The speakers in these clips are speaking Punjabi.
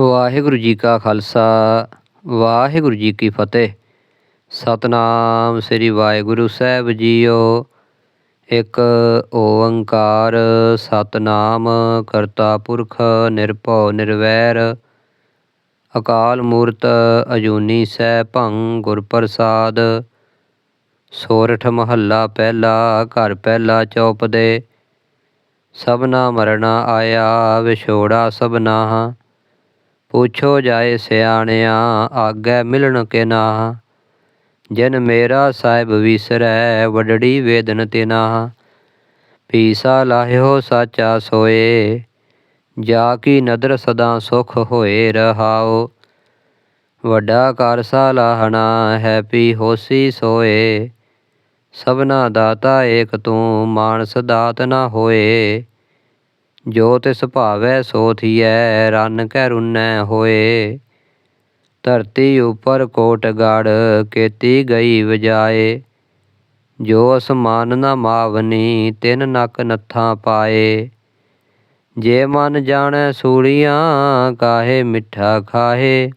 ਵਾਹਿਗੁਰੂ ਜੀ ਕਾ ਖਾਲਸਾ, ਵਾਹਿਗੁਰੂ ਜੀ ਕੀ ਫਤਿਹ। ਸਤਨਾਮ ਸ੍ਰੀ ਵਾਹਿਗੁਰੂ ਸਾਹਿਬ ਜੀਓ। ਇੱਕ ਓੰਕਾਰ ਸਤਨਾਮ ਕਰਤਾ ਪੁਰਖ ਨਿਰਭਉ ਨਿਰਵੈਰ। ਅਕਾਲ ਮੂਰਤ ਅਜੂਨੀ ਸੈਭੰ ਗੁਰ ਪ੍ਰਸਾਦ। ਸੋਰਠ ਮਹੱਲਾ ਪਹਿਲਾ, ਘਰ ਪਹਿਲਾ ਚੌਪਦੇ। ਸਭਨਾ ਮਰਣਾ ਆਇਆ ਵਿਛੋੜਾ ਸਭਨਾ। ਪੁੱਛੋ ਜਾਏ ਸਿਆਣਿਆ, ਆਗੇ ਮਿਲਣ ਕੇ ਨਾ ਜਿਨ ਮੇਰਾ ਸਾਹਿਬ ਵਿਸਰੈ, ਵਡੜੀ ਵੇਦਨ ਤਿਨਾ? ਪੀਸਾ ਲਾਹਿਓ ਸਾਚਾ ਸੋਏ, ਜਾ ਕੀ ਨਦਰ ਸਦਾ ਸੁਖ ਹੋਏ ਰਹਾਓ? ਵੱਡਾ ਕਰ ਲਾਹਣਾ ਹੈ ਪੀ ਹੋਸੀ ਸੋਏ, ਸਭਨਾ ਦਾਤਾ ਏਕ ਤੂੰ, ਮਾਨਸ ਦਾਤ ਨਾ ਹੋਏ। ਜੋ ਤਿਸ ਭਾਵੈ ਸੋ ਥੀਐ, ਰਨ ਕੈ ਰੁਨੈ ਹੋਏ। ਧਰਤੀ ਉਪਰ ਕੋਟ ਗੜ, ਕੀਤੀ ਗਈ ਵਜਾਏ। ਜੋ ਅਸਮਾਨ ਨਾ ਮਾਵਨੀ, ਤਿਨ ਨਕ ਨੱਥਾਂ ਪਾਏ। ਜੇ ਮਨ ਜਾਣੈ ਸੂਲੀਆਂ, ਕਾਹੇ ਮਿੱਠਾ ਖਾਹੇ।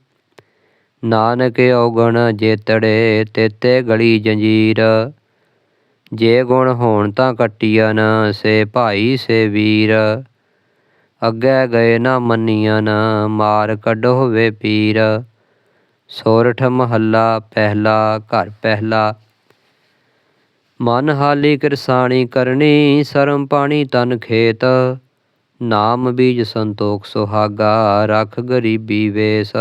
ਨਾਨਕ ਔਗਣ ਜੇਤੜੇ, ਤੇਤੇ ਗਲੀ ਜੰਜੀਰ। ਜੇ ਗੁਣ ਹੋਣ ਤਾਂ ਕੱਟੀਆਂ ਸੇ ਭਾਈ, ਸੇ ਵੀਰ। ਅੱਗੇ ਗਏ ਨਾ ਮੰਨੀਆਂ ਮਾਰ ਕੱਢੋ ਵੇ ਪੀਰ। ਸੋਰਠ ਮਹੱਲਾ ਪਹਿਲਾ, ਘਰ ਪਹਿਲਾ। ਮਨ ਹਾਲੀ ਕਿਰਸਾਣੀ ਕਰਨੀ, ਸਰਮ ਪਾਣੀ ਤਨ ਖੇਤ। ਨਾਮ ਬੀਜ ਸੰਤੋਖ ਸੁਹਾਗਾ, ਰਖ ਗਰੀਬੀ ਵੇਸ।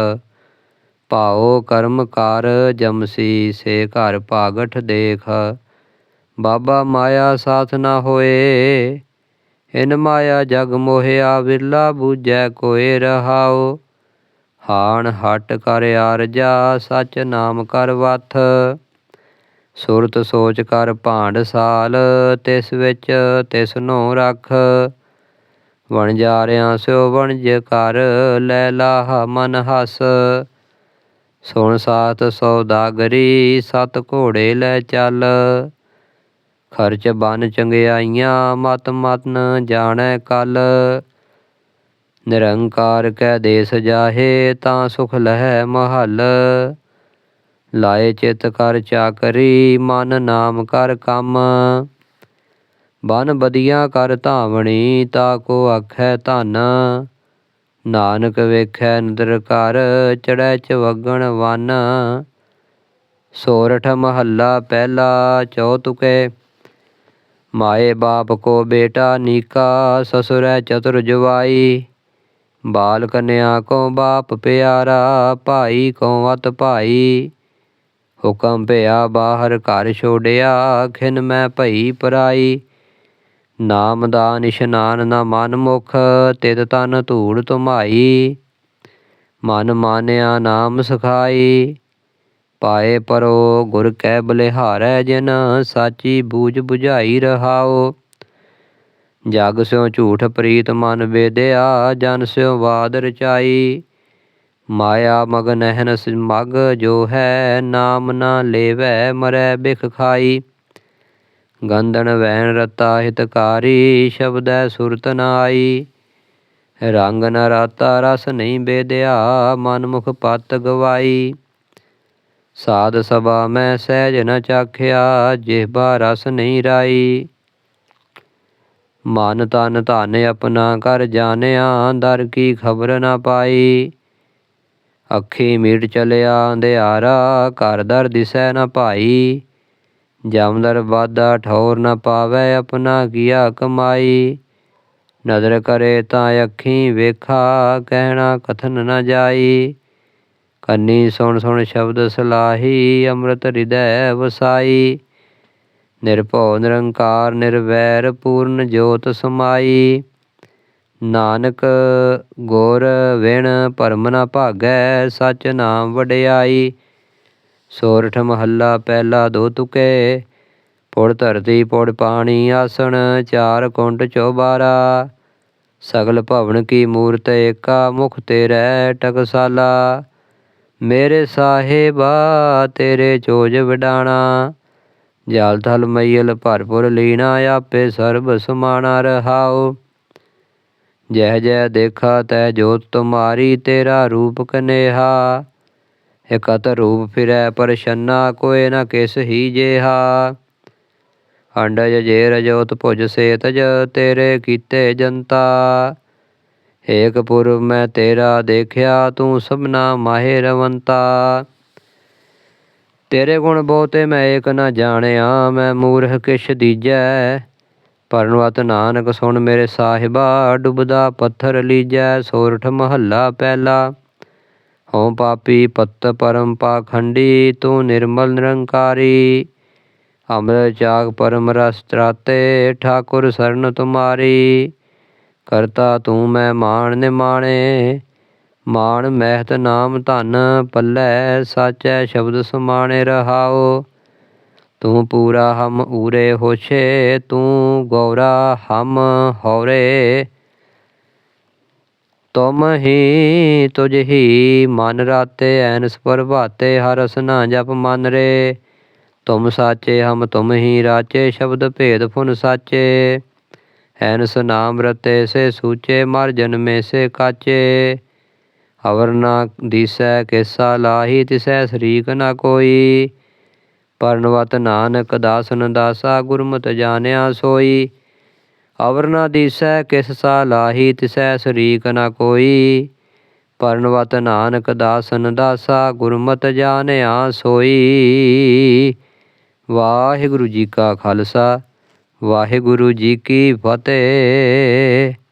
ਭਾਉ ਕਰਮ ਕਰ ਜਮਸੀ ਸੇ ਘਰ ਭਾਗਠ ਦੇਖ। ਬਾਬਾ ਮਾਇਆ ਸਾਥ ਨਾ ਹੋਏ ਇਨ ਮਾਇਆ ਜਗ ਮੋਹਿਆ, ਵਿਰਲਾ ਬੂਝੈ ਕੋਏ ਰਹਾਉ। ਹਾਣ ਹਟ ਕਰ ਆਰਜਾ ਸਚ ਨਾਮ ਕਰ ਵਥ। ਸੁਰਤ ਸੋਚ ਕਰ ਭਾਂਡ ਸਾਲ, ਤਿਸ ਵਿੱਚ ਤਿਸ ਨੂੰ ਰਖ। ਵਣਜਾਰਿਆਂ ਸਿਓ ਵਣਜ ਕਰ, ਲੈ ਲਾਹ ਮਨ ਹਸ। ਸੁਣ ਸਾਤ ਸੌਦਾਗਰੀ ਸਤ ਘੋੜੇ ਲੈ ਚੱਲ। ਖਰਚ ਬਨ ਚੰਗਿਆਈਆਂ, ਮਤ ਮਤਨ ਜਾਣੈ ਕਲ। ਨਿਰੰਕਾਰ ਕੈ ਦੇਸ ਜਾਹੇ, ਤਾਂ ਸੁਖ ਲਹੈ ਮਹਲ। ਲਾਏ ਚਿਤ ਕਰ ਚਾਕਰੀ, ਮਨ ਨਾਮ ਕਰ ਕੰਮ। ਬਨ ਬਦੀਆਂ ਕਰ ਧਾਵਣੀ, ਤਾ ਕੋ ਆਖੈ ਧਨ। ਨਾਨਕ ਵੇਖੈ ਨਦਰ ਕਰ ਚੜੈ ਚਵਗਣ ਵਨ। ਸੋਰਠ ਮਹੱਲਾ ਪਹਿਲਾ ਚੌਤੁਕੇ ਮਾਏ ਬਾਪ ਕੋ ਬੇਟਾ ਨੀਕਾ, ਸਸੁਰੈ ਚਤੁਰ ਜਵਾਈ ਬਾਲ ਕਨਿਆ ਕੋ ਬਾਪ ਪਿਆਰਾ, ਭਾਈ ਕੋ ਅਤ ਭਾਈ। ਹੁਕਮ ਭਿਆ ਬਾਹਰ ਘਰ ਛੋੜਿਆ, ਖਿਨ ਮੈਂ ਭਈ ਪਰਾਈ। ਨਾਮ ਦਾ ਨਿਸ਼ਨਾਨ ਨਾ ਮਨ ਮੁਖ ਤਿਤ ਤਨ ਧੂੜ ਤੁਮਾਈ ਮਨ ਮਾਨਿਆ ਨਾਮ ਸਖਾਈ। ਪਾਏ ਪਰੋ, ਗੁਰ ਕੈ ਬਲਿਹਾਰੈ ਜਿਨ ਸਾਚੀ ਬੂਝ 부ਝਾਈ ਰਹਾਓ। ਜਗ ਸਿਓ ਝੂਠ ਪ੍ਰੀਤ ਮਨ ਵੇਦਿਆ, ਜਨ ਸਿਓ ਬਾਦ ਰਚਾਈ। ਮਾਇਆ ਮਗ ਨਹਿਨ ਮਗ ਜੋ ਹੈ, ਨਾਮ ਨਾ ਲੇਵੈ ਮਰੈ ਬਿਖ ਖਾਈ। ਗੰਧਨ ਵੈਣ ਰਤਾ ਹਿਤਕਾਰੀ, ਸ਼ਬਦੈ ਸੁਰਤ ਨ ਆਈ। ਰੰਗ ਨ ਰਾਤਾ ਰਸ ਨਹੀਂ ਬੇਦਿਆ ਮਨ ਮੁਖ ਪਤ ਗਵਾਈ। ਸਾਧ ਸਭਾ ਮੈਂ ਸਹਿਜ ਨ ਚਾਖਿਆ ਜਿਹਬਾ ਰਸ ਨਹੀਂ ਰਾਈ। ਮਨ ਤਨ ਧਨ ਆਪਣਾ ਕਰ ਜਾਣਿਆ, ਦਰ ਕੀ ਖਬਰ ਨਾ ਪਾਈ। ਅੱਖੀ ਮੀਟ ਚਲਿਆ, ਅੰਧਿਆਰਾ ਘਰ ਦਰ ਦਿਸੈ ਨਾ ਭਾਈ। ਜਮਦਰ ਵਾਦਾ ਠੌਰ ਨਾ ਪਾਵੇ, ਆਪਣਾ ਕੀਆ ਕਮਾਈ। ਨਦਰ ਕਰੇ ਤਾਂ ਅੱਖੀ ਵੇਖਾ, ਕਹਿਣਾ ਕਥਨ ਨਾ ਜਾਈ। ਕੰਨੀ ਸੁਣ ਸੁਣ ਸ਼ਬਦ ਸਲਾਹੀ, ਅੰਮ੍ਰਿਤ ਹਿਰਦੈ ਵਸਾਈ। ਨਿਰਭਉ ਨਿਰੰਕਾਰ ਨਿਰਵੈਰ ਪੂਰਨ ਜੋਤ ਸਮਾਈ। ਨਾਨਕ ਗੁਰ ਵਿਣ ਭਰਮ ਨਾ ਭਾਗੈ, ਸਚ ਨਾਮ ਵਡਿਆਈ। ਸੋਰਠ ਮਹੱਲਾ ਪਹਿਲਾ ਦੋ ਤੁਕੇ, ਪੁੜ ਧਰਤੀ ਪੁੜ ਪਾਣੀ ਆਸਣ, ਚਾਰ ਕੁੰਟ ਚੋਬਾਰਾ। ਸਗਲ ਭਵਨ ਕੀ ਮੂਰਤ ਏਕਾ, ਮੁਖ ਤੇਰੇ ਟਕਸਾਲਾ। ਮੇਰੇ ਸਾਹਿਬਾ, ਤੇਰੇ ਚੋਜ ਵਡਾਣਾ। ਜਲ ਥਲ ਮਈਲ ਭਰਪੁਰ ਲੀਣਾ, ਆਪੇ ਸਰਬ ਸਮਾਣਾ ਰਹਾਓ ਜਹ ਜਹ ਦੇਖਾ ਤੈ ਜੋਤ ਤੁਮਾਰੀ, ਤੇਰਾ ਰੂਪ ਕਨੇਹਾ। ਇਕਤ ਰੂਪ ਫਿਰੈ ਪਰਛੰਨਾ ਕੋਏ ਨ ਕਿਸ ਹੀ ਜੇਹਾ। ਅੰਡਜ ਜੇਰ ਜੋਤ ਭੁਜ ਸੇਤਜ, ਤੇਰੇ ਕੀਤੇ ਜਨਤਾ। ਏਕ ਪੁਰਬ ਮੈਂ ਤੇਰਾ ਦੇਖਿਆ, ਤੂੰ ਸਭਨਾ ਮਾਹੇ ਰਵੰਤਾ। ਤੇਰੇ ਗੁਣ ਬਹੁਤੇ ਮੈਂ ਏਕ ਨਾ ਜਾਣਿਆ, ਮੈਂ ਮੂਰਖ ਕਿਛ ਦੀਜੈ। ਪਰਨਵਤ ਨਾਨਕ, ਸੁਣ ਮੇਰੇ ਸਾਹਿਬਾ, ਡੁੱਬਦਾ ਪੱਥਰ ਲੀਜੈ, ਸੋਰਠ ਮਹੱਲਾ ਪਹਿਲਾ। ਹਉ ਪਾਪੀ, ਪਤ ਪਰਮ ਪਾਖੰਡੀ, ਤੂੰ ਨਿਰਮਲ ਨਿਰੰਕਾਰੀ। ਅੰਮ੍ਰਿਤ ਚਾਗ ਪਰਮ ਰਸ ਤਰਾਤੇ, ਠਾਕੁਰ ਸਰਨ ਤੁਮਾਰੀ। ਕਰਤਾ ਤੂੰ ਮੈਂ ਮਾਣ ਨਿਮਾਣੇ। ਮਾਣ ਮਹਿਤ ਨਾਮ ਧਨ ਪੱਲੇ, ਸਾਚੈ ਸ਼ਬਦ ਸਮਾਣੇ ਰਹਾਓ। ਤੂੰ ਪੂਰਾ ਹਮ ਊਰੇ ਹੋਛੇ, ਤੂੰ ਗੌਰਾ ਹਮ ਹੌਰੇ। ਤੁਮ ਹੀ ਤੁਝ ਹੀ ਮਨ ਰਾਤੇ, ਐਨਸ ਪ੍ਰਭਾਤੇ, ਹਰ ਰਸਨਾ ਜਪ ਮਨ ਰੇ। ਤੁਮ ਸਾਚੇ ਹਮ ਤੁਮ ਹੀ ਰਾਚੇ, ਸ਼ਬਦ ਭੇਦ ਫੁਨ ਸਾਚੇ। ਐਨਸ ਨਾਮ ਰਤੇ ਸੇ ਸੂਚੇ, ਮਰ ਜਨਮੇ ਸੇ ਕਾਚੇ। ਅਵਰ ਨਾ ਦੀਸੈ ਕਿਸਾ ਲਾਹੀ, ਤਿਸੈ ਸਰੀਕ ਨਾ ਕੋਈ। ਪਰਨਵਤ ਨਾਨਕ ਦਾਸਨ ਦਾਸਾ, ਗੁਰਮਤਿ ਜਾਣਿਆ ਸੋਈ। ਅਵਰ ਨਾ ਦੀਸੈ ਕਿਸ ਸਾ ਲਾਹੀ, ਤਿਸੈ ਸਰੀਕ ਨਾ ਕੋਈ। ਪਰਨਵਤ ਨਾਨਕ ਦਾਸਨ ਦਾਸਾ, ਗੁਰਮਤਿ ਜਾਣਿਆ ਸੋਈ। ਵਾਹਿਗੁਰੂ ਜੀ ਕਾ ਖਾਲਸਾ। ਵਾਹਿਗੁਰੂ ਜੀ ਕੀ ਫਤਿਹ।